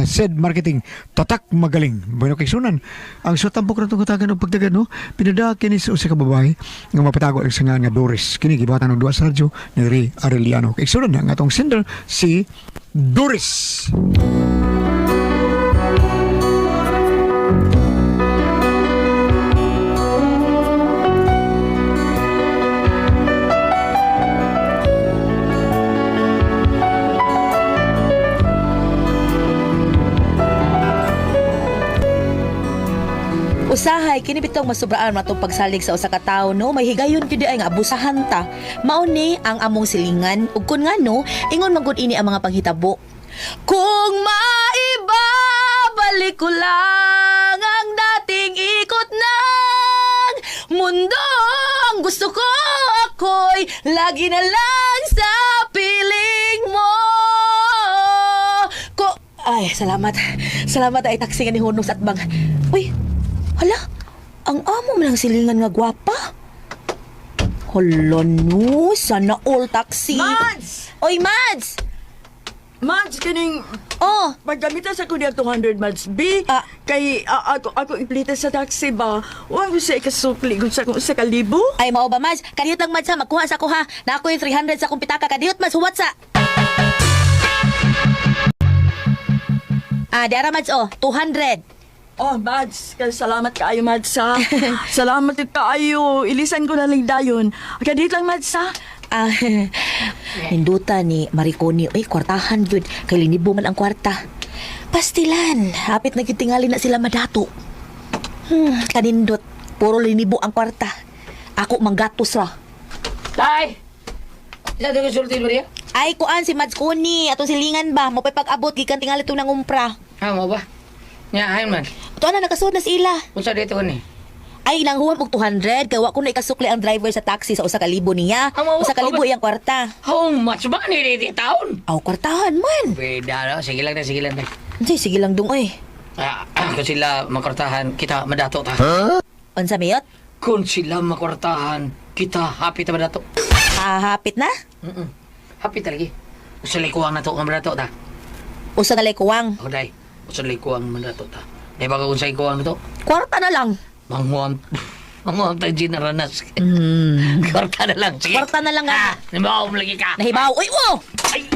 sa SED Marketing. Tatak magaling. Bueno kay sunan. Ang sutampok na itong katagan ng pagdagan, no? Pinada kinis sa kababae nga mapatago ang nga nga Doris. Kini gibatan ng duwa sa radyo ni Ray Arellano. Kay sunan na nga itong sender si Doris. Usahay kini bitong masubraan matong pagsalig sa usa ka tawo no may higayon gyud ay nga abusahan ta. Mao ni ang among silingan ug kun ngano ingon man ini ang mga panghitabo. Kung maibabalik ko lang ang dating ikot ng mundo ang gusto ko ako'y lagi na lang sa piling mo. Ko ay, salamat. Salamat ay taxi nga ni Hunong sa atbang. Uy, hala, ang amo man ang silingan nga gwapa. Hala no, sana all taxi. Mads! Oy, Mads! Mads, kaning Oh, Paggamita sa kunya 200 Mads B, Ah. kay ah, ako ako iplita sa taxi ba? Wa ko siya ikasukli kung sa sa kalibo. ay mao ba, Mads? Kadiyot lang, Mads, ha? Magkuha sa ko, ha? Na ako yung 300 sa kong pitaka. Kadiyot, Mads, huwat sa... Ah, di ara, Mads, oh. 200. Oh, Mads, salamat kaayo Mads ha. salamat yun kaayo. Ilisan ko na lang dayon. Kadit lang Mads ha. Ah, hinduta ni Mariconi. Uy, kwartahan yun. Kay linibo man ang kwarta. Pastilan. Hapit na gitingali na sila madato. Hmm, kanindot. Puro linibo ang kwarta. Ako manggatos ra. Tay! Isa tayo sultin mo niya? Ay, kuan si Mads Kuni. Atong silingan ba? Mo pag-abot. Gikan tingali itong nangumpra. Ha, mo ba? Nya, ayun man. Ito na, nakasuod na sila. Unsa dito ko ni? Ay, nanghuwam og 200. Kaya wa ko na ikasukli ang driver sa taxi sa usa ka libo niya. Ah, mawa- Usa ka libo iyang kwarta. How much ba ni dito taon? Aw, kwartahan man. Pwede na, sige lang na, sige lang na. Say, sige lang dong, oy. Ah, ah, kung sila makortahan, kita madato ta. Unsa miyot? Kung sila makortahan, kita happy ta madato. Hahapit na? Mm Happy talaga. Usa likuang na to madato ta. Usa na lay kuwang. Ako dai. Usa likuang madato ta. Di ba kung sa ikuang na to? Kwarta na lang. Manghuam. Manghuam tayo ginaranas. Hmm. Kwarta na lang. Sige. Kwarta na lang nga. Ah, mo lagi ka. Nahibaw. Uy, wo!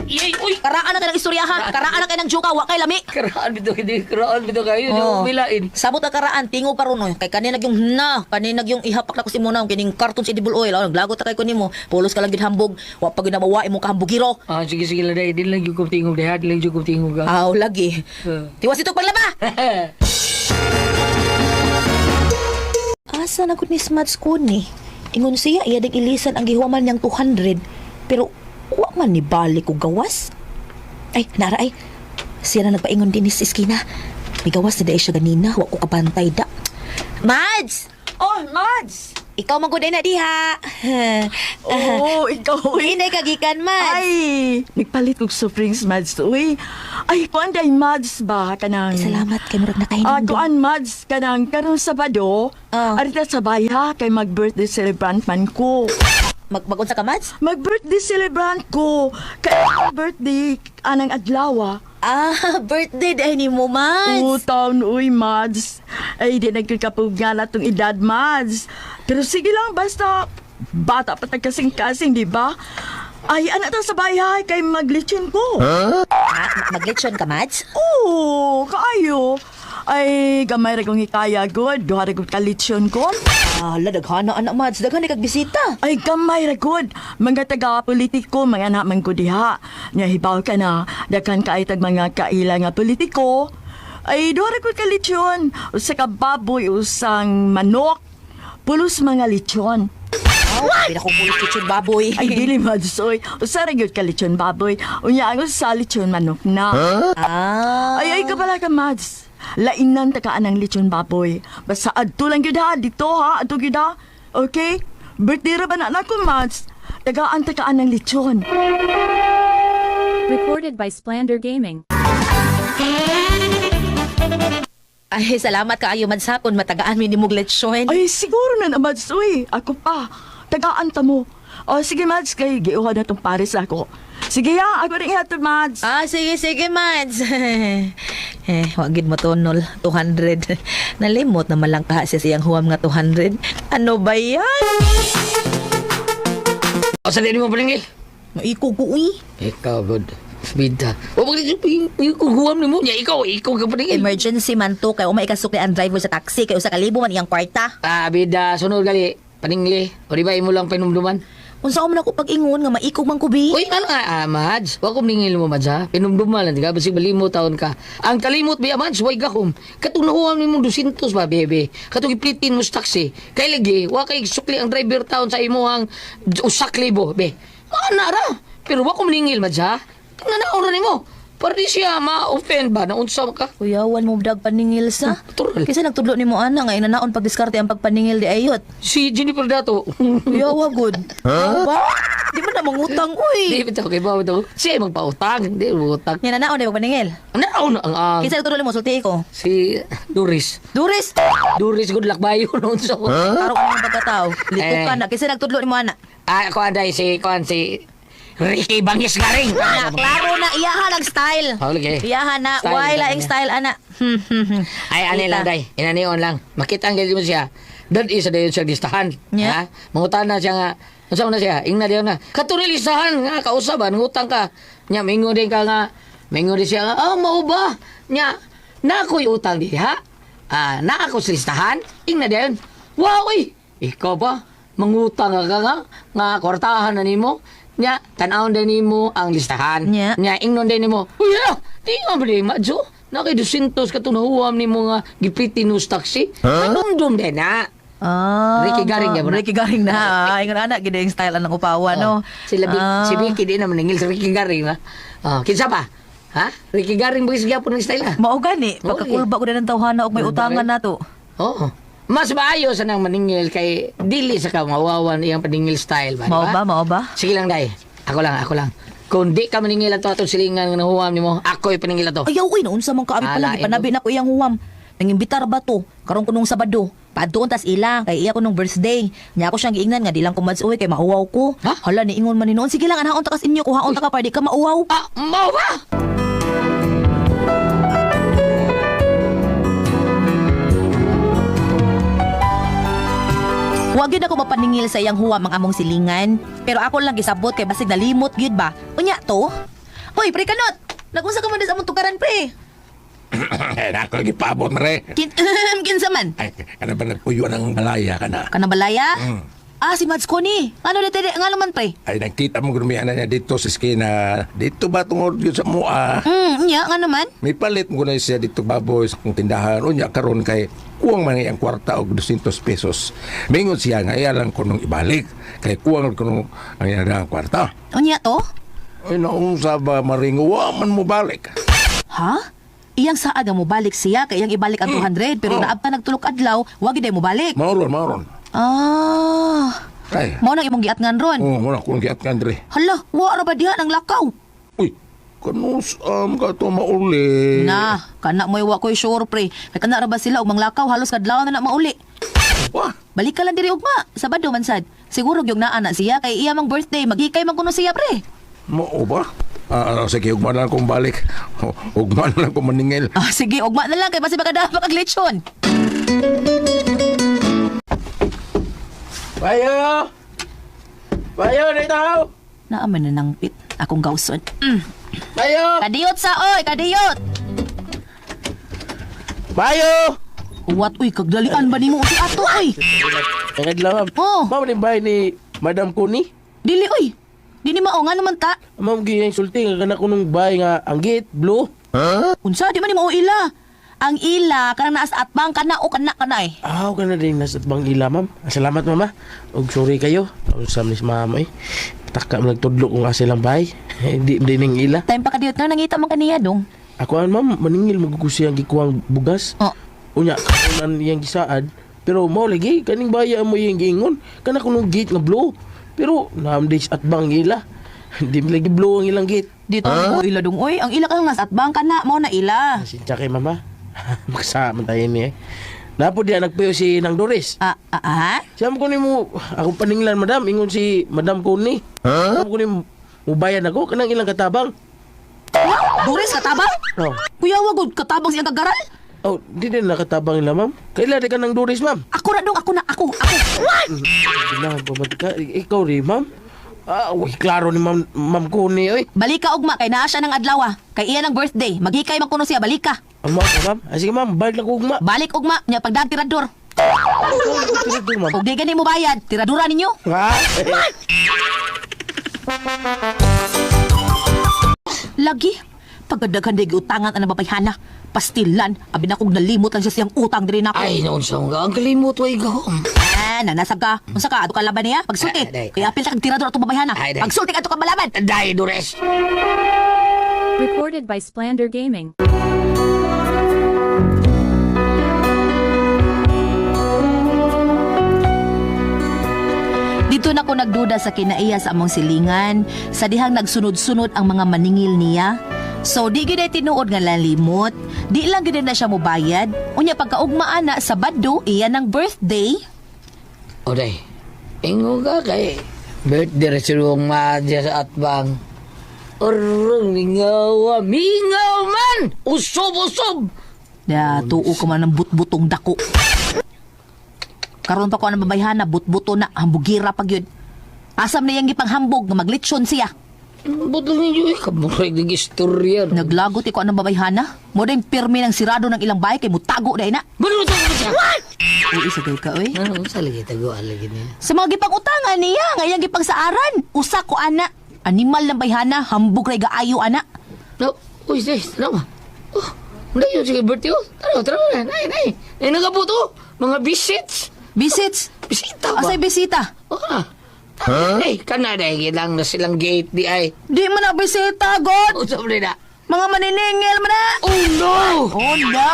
Ay, ay, uy. Karaan na ka ng istoryahan. Karaan na kayo ng juka. Wa kay lami. Karaan bito, hindi karaan bito kayo. Oo. Oh. Milain. Sabot ka karaan, tingo pa ron oy. Kay kanina yung na, kanina yung ihapak na ko si mo na kining cartoons edible oil. Oh, naglagot ta kay ko nimo. Pulos ka lang gid hambog. Wa pa gid na mawa imong kahambugiro. Ah, sige, sige lang dahil. Di lang yung kumtingog dahil. Di lang yung kumtingog ka. Aw lagi. Ah. Tiwas ito paglaba. Asa na gud ni Smads ko ni? Ingon siya iya ding ilisan ang gihuman niyang 200 pero wa man ni balik og gawas. Ay, nara ay. Siya na nagpaingon din sa iskina. May gawas na dahil siya ganina. Wa ko kabantay da. Mads! Oh, Mads! Ikaw man gud na diha. Oh, ikaw eh. Inay kagikan, Mads. Ay, nagpalit kong Supremes Mads. Uy, ay, kuan day Mads ba kanang... Salamat kay murag Ah, nakahinom. kuan Mads kanang karong Sabado. Ah. Arita sa baya kay mag-birthday celebrant man ko. Mag magunsa ka, Mads? Mag-birthday celebrant ko. Kaya birthday anang adlaw. Ah, birthday dahil ni mo, Mads. Utaw uy, Mads. Ay, di nagkakapugan na tong edad, Mads. Pero sige lang, basta bata pa kasing-kasing, di ba? Ay, anak to sa bahay kay maglitsyon ko. Ah, ma- maglechon ka, Mads? Oo, kaayo. Ay, gamay ra kong hikaya, good. Duha ra kong kalitsyon ko. Ah, ladaghana anak, Mads. Daghan kag bisita. Ay, gamay ra good. Mga taga-politiko, mga anak man ko diha. Nya hibaw ka na, dakan ka ay tag mga kaila nga politiko. Ay, duha ra kong kalitsyon. Usa ka baboy, usang manok. Pulos mga na kong bulit chichud baboy. Ay, dili madsoy. Usa ra gyud ka litsyon baboy. Unya ang sa litsyon manok na. ah. Ay, ay, kabala ka, Mads. Lainan takaan ng lechon baboy. Basta adto lang yun ha. Dito ha. Adto yun ha. Okay? Birthday ra ba na anak ko, Mads? Tagaan takaan ng lechon. Recorded by Splander Gaming. Ay, salamat kaayo, Mads, ha, kung matagaan mi ni mong lechon. Ay, siguro na na, Mads. Uy, ako pa. Tagaan ta mo. O, sige, Mads. Kay giuha na tong pares ako. Sige ya, ako rin hatod, Mads. Ah, sige, sige, Mads. eh, wagid mo tonol. 200. Nalimot naman lang kaha siya siyang huwam nga 200. Ano ba yan? O sa mo paningil. Maiko ko, uy. Ikaw, good. Bida. O pag yung kuguam ni mo niya, ikaw, ikaw ka paningil. Emergency man to. Kaya umay kasukli ang driver sa taxi. Kaya usa kalibo man iyang kwarta. Ah, bida, sunod gali. Paningli. O di ba imo lang pinumduman? Unsa man ako pag-ingon nga maikog man kubi. Uy, ano nga, ah, Mads? Wa ko ningil mo, Mads, ha? Pinumduman lang, di ka? Basig balimo taon ka. Ang kalimot ba, Mads? Way gakom. Katunahuan ni mo 200 ba, bebe? Katong iplitin mo sa taxi. Kay lagi, wa kay sukli ang driver taon sa imo ang usak libo, be. Maana ra. Pero wa ko ningil, Mads, ha? Tingnan na oras ni mo. Para di siya ma-offend ba? Naunsa ka? Kuyawan mo dag paningil sa. Tural. Kasi nagtudlo ni mo ana nga inanaon pagdiskarte ang pagpaningil di ayot. Si Jennifer Dato. Kuyawa good. Ba? Di mo na mangutang Di uy. ba ito? Kay ba ito? Siya ay magpautang. Hindi, magpautang. Yan nanaon di pagpaningil. Ano ang ang ang Kinsa nagtudlo ni mo sulti ko. si Doris. Duris. Doris good luck bayo noon sa ko. Karo ko ng pagkatao. Lito ka Eh. na. Kinsa nagtudlo ni mo ana. Ah, ako anday si kuan si Ricky Bangis Garing. Ana, klaro na iyahan ang style. Oh, lagi. Iyahan na. Style, Why laing style ana. Hmm, hmm, hmm. Ay, ani lang day. Inanion lang. Makita ang mo siya. Dad isa dayon siya listahan. Yeah. Ha? Mangutan na siya nga. Unsa man na siya? Ingna dayon na. Katuri listahan nga kausaban ngutang ka. Nya mingo din ka nga. Mingo din siya nga. Ah, mao ba? Nya na ako'y utang diha. Ah, na ako sa listahan. Ingna dayon. Wow, uy. Ikaw ba? Mangutang ka nga nga kwartahan na nimo. Nya tan-awon din nimo ang listahan. Nya. Nya ingnon din nimo. Uy, ah, di nga ba di madyo? Na kay 200 ka tunahuam nimo nga gipitin nos taxi. Huh? din na. Ah, Ricky Garing na. Ricky Garing na. Ah, Ingon ana gid ang style anang upawa no. Sila Bi- Ah. si Vicky di na maningil sa Ricky Garing ha. Oh, kinsa pa? Ha? Ricky Garing bugis gyapon ng style ha. Mao gani, Oo, pagkakulba ko na ng tawhana og may utangan bakit? nato. Oo. Mas maayo sa nang maningil kay dili sa ka mawawan iyang paningil style ba? Mao ba, mao ba? Sige lang dai. Ako lang, ako lang. Kung di ka maningil ato atong silingan nga nahuwam nimo, ako ay paningil ato. Ayaw uy, naunsa man ka abi pa lang Alain ipanabi na ko iyang huwam. Nangimbitar ba to? Karon kunong Sabado. Padtuon tas ila kay iya ko nung birthday. Nya ako siyang giingnan nga di lang kumads uy kay mauwaw ko. Ha? Hala ni ingon man ni noon sige lang anhaon ta kas inyo kuhaon ta ka para di ka mauwaw. Ah, mao Wa gyud ako mapaningil sa iyang huwam ang among silingan. Pero ako lang gisabot kay basig nalimot gyud ba. Unya to? Hoy, pre kanot. Nagunsa ka man sa among tukaran pre. Eh, nako lagi paabot na re. Kin kinsa man? Ay, ano ba nagpuyo ng malaya ka na? Kana balaya? Mm. Ah, si Mads ni. Ano dito nga naman pre? Ay, nagkita mo gumiana niya dito sa skina. Dito ba tungod yun sa mua? Hmm, nya nga naman. May palit mo na siya dito baboy sa kong tindahan. O niya karon kay kuwang man ang kwarta og 200 pesos. Mingon siya nga iya lang ko nung ibalik. Kay kuwang ko nung ang iyang kwarta. Unya to? Ay, naong sa ba maringo, wa man mo balik. Ha? Iyang saad nga mo balik siya kay iyang ibalik ang 200 pero Oh. naabta nagtulok adlaw, wag gyud mo balik. Mauron, mauron. Ah. Ay, Mao nang imong giatngan ron. oh, muna kung giat ka, Andre. Hala, wa ra ba diha nang lakaw? Kanus am ka to mauli. Na, kana mo'y wa ko'y sure pre. Kay kana ra ba sila og manglakaw halos kadlaw na na mauli. Wah, Balik ka lang diri ugma, Sabado man sad. Siguro gyud naa na siya kay iya mang birthday, magikay man kuno siya pre. Mao ba? Ah, sige, ugma na lang kong balik. Ugma na lang kong maningil. Ah, sige, ugma na lang kay basi baka dapat kag lechon. Bayo! Bayo, dito! Naaman na nang pit akong gawson. Mm. Bayo! Kadiyot sa oy, kadiyot. Bayo! What uy, kagdalian ba nimo si ato oy? Ang adlaw, ma'am. Oh. Ma'am, ni bahay ni Madam Kuni. Dili oy. Dili mao nga naman ta. Ma'am, giyang sulti nga kana ko nung bahay nga ang gate, blue. Unsa di man ni mao ila? Ang ila kanang naas atbang kana o kana kana eh. Ah, ka din nasa bang ila, ma'am. Ah, Salamat, mama. Og sorry kayo. Usam ni mama eh. Taka mo nagtudlo kung asa lang bahay. Hindi di ning ila. Time pa kadiyot na nangita man kaniya dong. Ako an ma'am, maningil magkukusi ang gikuang bugas. Oh. Unya, kanunan yang gisaad. Pero mao lagi, kaning baya mo yung giingon. Kana ko nung gate nga blue. Pero naamdis at bang ila. Hindi mo lagi blue ang ilang gate. Dito huh? ila dong oy. Ang ila kanang naas atbang kana mao na ila. Sinsya kay mama. Magsama tayo ni eh. Napo diya nagpayo si Nang Doris. Ah, ah, ah? Siya mo kunin mo, ako paninglan madam, ingon si Madam Kuni. Huh? Ako kunin Mubayan ako kanang ilang katabang. Doris, katabang? Oh. Kuya, wagod, katabang siyang kagaral? Oh, di din nakatabang nila, ma'am. Kailan ka ng Doris, ma'am? Ako na dong, ako na, ako, ako. Kailangan pa ba ka? Ikaw rin, ma'am? Ah, uy, klaro ni ma'am, ma'am ko ni, oy. Balik ka, ugma, kay naa siya ng adlaw, ah. Kay iya ng birthday. Maghikay man kuno siya, balik ka. Ang mga ka, ma'am. Ah, sige, ma'am, balik lang ko ugma. Balik, ugma, niya pagdag tirador. Doon, ma'am. Kung di gani mo bayad, tiradura ninyo. Ha? Lagi, pagkadaghan di utangan ang babayhana. Pastilan, abi na kong nalimot lang siya siyang utang diri nako. Ay, noon sa mga ang kalimot way gahom. Ah, nanasab ka. Unsa ka ato ka laban niya? Pagsulti. Ay, ay, ay. Kaya apil ta kag tirador atong babayhana. Ay, ay. Pagsulti ato ka malaban. Dahil Dores. Recorded by Splander Gaming. Dito na ko nagduda sa kinaiya sa among silingan, sa dihang nagsunod-sunod ang mga maningil niya. So di gid tinuod nga lalimot, di lang gid na siya mobayad. Unya pagkaugmaan na sa baddo iya ng birthday. Oday, ingo ka kay birthday ra silong madya sa atbang. Orong mingawa, mingaw man! Usob-usob! Na tuo ko man ng butbutong dako. Karon pa ko ang babayhana, butbuto na, hambugira pag yun. Asam na yang gipanghambog nga maglitsyon siya. Budol ninyo eh, kamurag ng istorya. Naglagot iko ang babayhana. Mo din pirmi ng sirado ng ilang bahay kay mutago na. Baluto ko siya! Uy, isa ka oy. Ano, sa lagi tago, alagi niya. Sa mga gipangutangan niya, ngayang gipangsaaran. Usa ko ana. Animal ng bayhana, hambog ray gaayo ana. No, uy, say, tara ba? Oh, hindi yun, sige, birthday ko. Tara, tara na, nay, nay. Nay, nagabuto. Mga visits. Visits. Bisita ba? Asay bisita. Oo na. Huh? Eh, kanada, lang na silang gate di ay. Di mo na bisita, God. Usap rin na. Mga maniningil mo na. Oh no! Oh no!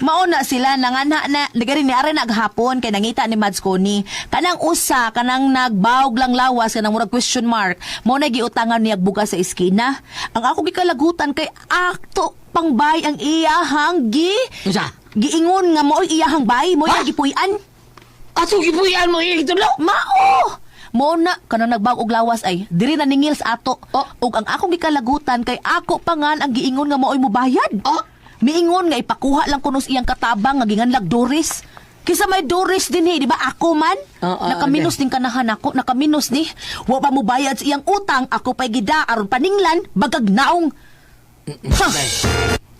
Mauna sila nangana na nagari ni are naghapon kay nangita ni Mads Koni kanang usa kanang nagbawg lang lawas kanang murag question mark mo na giutangan niya bugas sa iskina ang ako gikalagutan kay akto pangbay ang iyahang gi Unsa? giingon nga mo iyahang bay mo yung gipuy-an Ato gipuyan mo eh, ito lang. Mao! Mo na kanang nagbag og lawas ay diri na ningil sa ato. Oh. Ug ang akong gikalagutan kay ako pangan ang giingon nga maoy mo bayad. Oh. Miingon nga ipakuha lang kunos iyang katabang nga ginganlag Doris. Kisa may Doris din eh, di ba? Ako man. Oo, nakaminos din kanahan ako, nakaminos ni. Wa pa mo bayad sa iyang utang, ako pa'y gida aron paninglan, bagag naong. Ha!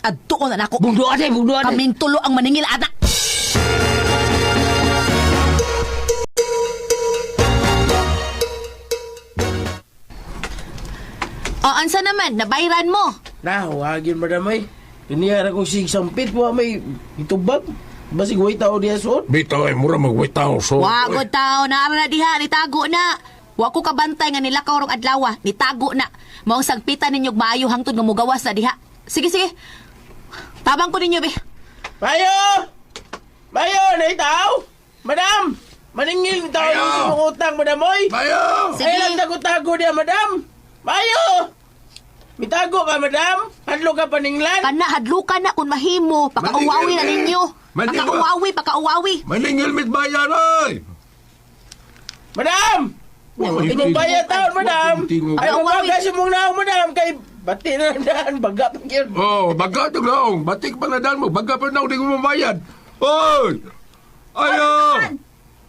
Adto na nako. Bugdo ate, bugdo ate. Kaming tulo ang maningil anak. O, ansa naman? Nabayran mo? Na, wagin madam ay. Iniyara ko sig sampit po may itubag. Basig way tao diya son. Bitaw ay mura mag-wait tao. So, Wagod tao, naara na diha, nitago na. Wa ko kabantay nga nila kaurong adlaw, nitago na. Maong sagpitan ninyo maayo hangtod nga mugawas na diha. Sige, sige. Tabang ko ninyo, be. Mayo! Mayo, na itaw! Madam! Maningil tao Mayo! yung mga utang, madam oy! Bayo! Sige. Ay lang tago-tago diya, madam! Mayo! Mitago ka, madam? Hadlo ka paninglan? Kana hadlukan na kung mahimo, pakauwawi na ninyo. Maningil. Pakauwawi, pakauwawi. Maningil mit bayan ay! Madam! Bayad taon, madam! Ay, umaga si mong naong, madam! Kay bati na daan, baga pa yun. Oh, baga ito lang. Batik pa na daan mo. Baga pa na di ko mamayad. Oy! Ayo!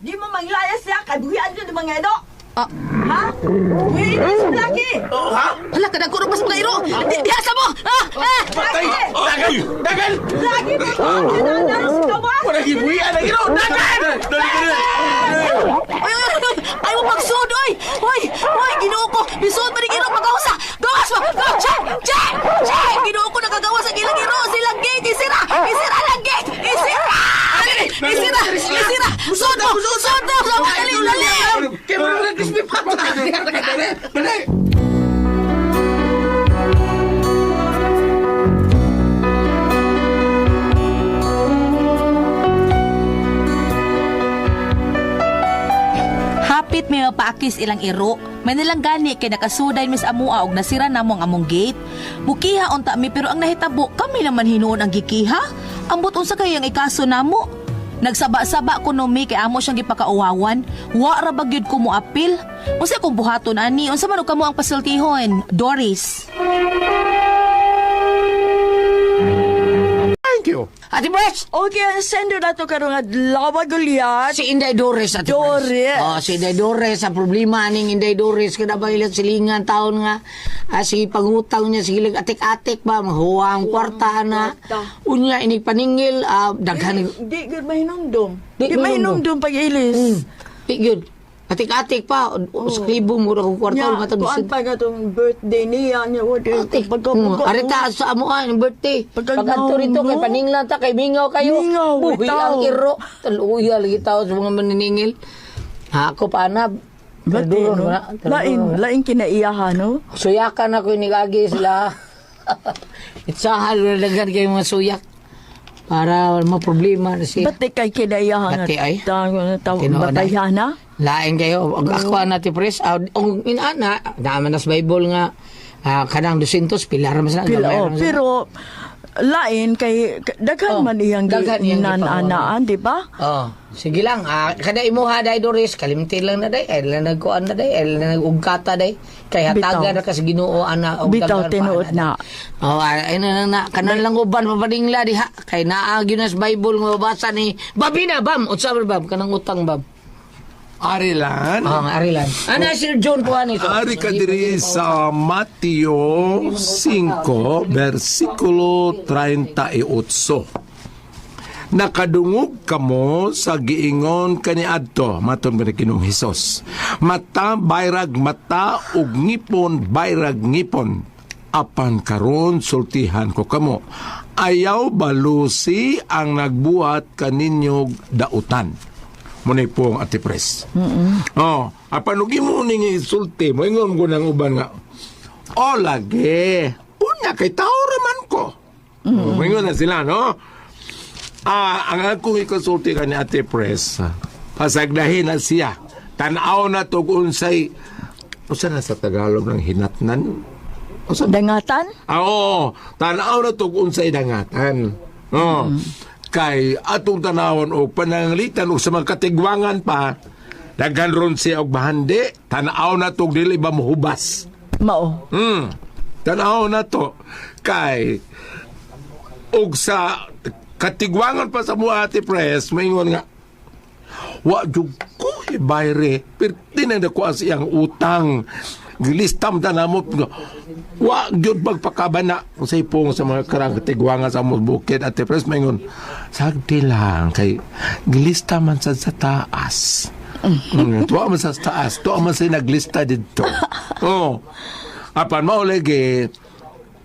Di mo manglayas siya, kabuhian yun di mga edo. Ah, Ha? Uy, ito si Blackie! Oh, ha? hala, kadang kurong mas mga iro. Di, dihasa mo! Ah, ah! Patay! Ay! Dagan! Blackie, may kailangan ka ba? Wala gibuhian na gino! Dagan! Dali ka may mapaakis ilang iro. May nilang gani kay nakasuday mis amua og nasira namo ang among gate. Mukiha unta mi pero ang nahitabo kami naman hinuon ang gikiha. Ambot unsa kay ang ikaso namo? Nagsaba-saba ko no mi kay amo siyang gipakauwawan. Wa ra ba gyud ko mo apil? Unsa kung buhaton ani? Unsa man kamo ang pasultihon? Doris. Thank you. Ate Pres! Okay, ang sendo na to karong adlaw gulyat. Si Inday Dores Ate Dores. Pres. Oh, si Inday Dores. Ang problema ning Inday Dores. Kada ba ilang silingan taon nga. Ah, si pangutang niya sigilag atik-atik ba. Mahuwang kwarta na. Unya, inig paningil. Ah, daghan. Di gud mahinumdum. Di Di mahinumdum pag ilis. Mm. Di yun. Atik-atik pa. O, Sa klibo mo kung kwarta. Yeah, matag tuan pa nga tong birthday niya niya wadi Atik. pagka Mm, Arita sa amuan, birthday. Pagka Pagkanto rito, kay paninglan ta, kay mingaw kayo. Mingaw, ang iro. Taluya lagi tao sa mga maniningil. Ako pa na. Terduro no? Lain, lain kinaiyahan, no? Suyakan ako inigagi sila. Itsahan, lalagan kayo mga suyak. Para wala problema na siya. Ba't di kay kinaiyahan? Bati ay? Tawag na tawag, Tinuod ay? batayan na? Lain kayo. Ang ako na ti pres. Ang inana, naman nas Bible nga. ah, kanang 200, pilar mas na. Pila, oh, pero lain kay daghan Oh, man iyang daghan iyang nananaan, di ba? Oh, sige lang. Ah, kada imuha day Doris, kalimti lang na day. Ay lang nagkuan na day. Ay lang nagugkata day. Kay hataga na kasi Ginoo ana og Bitaw tinuod na. Oh, ay na na, na kanan lang uban mapadingla diha. Kay naa gyud Bible nga mabasa ni Babina bam. Unsa ba bam kanang utang bam. Arilan. Oh, nga arilan. Ana Sir John po ani. Ari ka diri sa Mateo 5, versikulo 38. Nakadungog kamo sa giingon kaniadto maton ba ni Ginoong Hesus. Mata bayrag mata ug ngipon bayrag ngipon. Apan karon sultihan ko kamo. Ayaw balusi ang nagbuhat kaninyog dautan. Muna po ang ati pres. Oh, apan ug imo ning isulti mo ingon ko nang uban nga. O lagi. Unya kay tao raman ko. Mm. Moingon na sila no. Ah, ang akong ikonsulti ka ni Ate Pres, pasagdahin na siya. Tanaw na to kung unsay Usa na sa Tagalog ng hinatnan? Usa Dangatan? Ah, oo. Tanaw na to kung unsay dangatan. Oh. Kay atong tanawon og pananglitan og sa mga katigwangan pa, daghan ron siya og bahandi, tanaw na to og dili ba mohubas. Mao. Hmm. Tanaw na to. Kay og sa katigwangan pa sa mga ate press, maingon nga, wa jud ko ibayre, pero tinang ko siyang utang. Gilistam ta na mo. Wa jud magpakabana sa ipong sa mga karang katigwangan sa mga bukid ate press, maingon, sagdi lang kay gilista man sa, sa taas. Mm, tuwa man sa taas, tuwa man sa naglista dito. Oh. Apan mauligi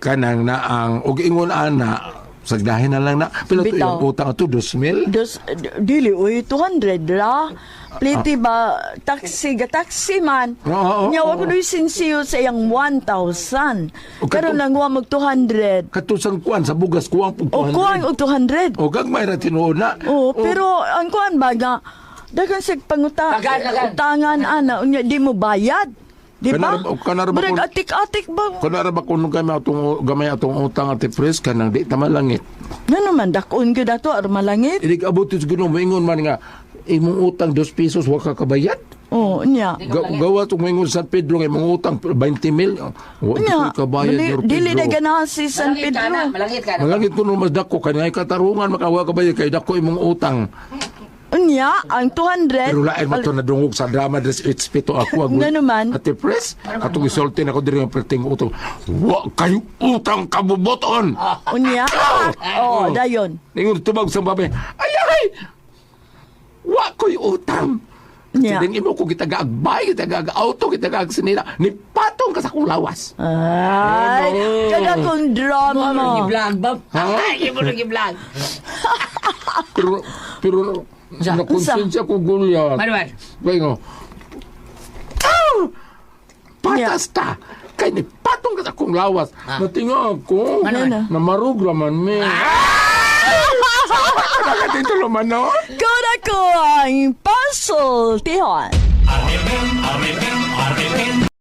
kanang na ang ug ingon ana sagdahin na lang na pero to Bitaw. yung utang to 2,000 Dos, dili, uy, 200 ra. Pliti ba, taxi, ga taxi man. Oo, oo, Nya, oo. wag ko do'y sinsiyo sa iyang 1,000. O, Pero nang mag 200. katusang kuan sa bugas kuwang pug O, kuhaan og 200. o gagmay ra tinuod na Oo, pero ang kuan ba nga, dagan sa pangutang, Dagan, dagan. utangan ana, unya di mo bayad. Di ba? Kanar- o, kanar ba kung- atik-atik ba? kun ara ba kun gamay atong gamay atong utang ate pres kanang di tama langit Nga naman, dakon ko dato, armalangit. Ilig abot sa Ginoo moingon man nga imong utang 2 pesos wa ka kabayad Oo, nya. Ga- gawa tong moingon San Pedro nga imong utang 20 mil wa ka kabayad dili, na Pedro. ganahan si San Malangit ka na, Pedro. malangit ka na. Malangit ko nung mas dako kanay katarungan makawa ka ba kay dako imong utang. Unya, ang 200, Pero lain mo to nadungog sa drama des espito ako ag. Nga naman. Ate press, katong isulti na ko diri ang perting utang. Wa kayo utang kabuboton. unya, oh, dayon. Ningon tubag sa babae. Ay ay. Wa ko'y utang. Nya. Kasi imo ko kita gaagbay, kita gaag-auto, kita gaag-sinila. Ni patong ka sa kong lawas. Ay, kada kong drama mo. Gi-vlog bam. Ay, mo nang gi-vlog. Pero, pero, nakonsensya ko gulyan. Manuel. Wengo. Ah! Patas ta. Kay ni patong ka sa akong lawas. Natinga ako. Ano na? Na marug raman me. Bakit ito naman no? Kada ko ang puzzle, tihon.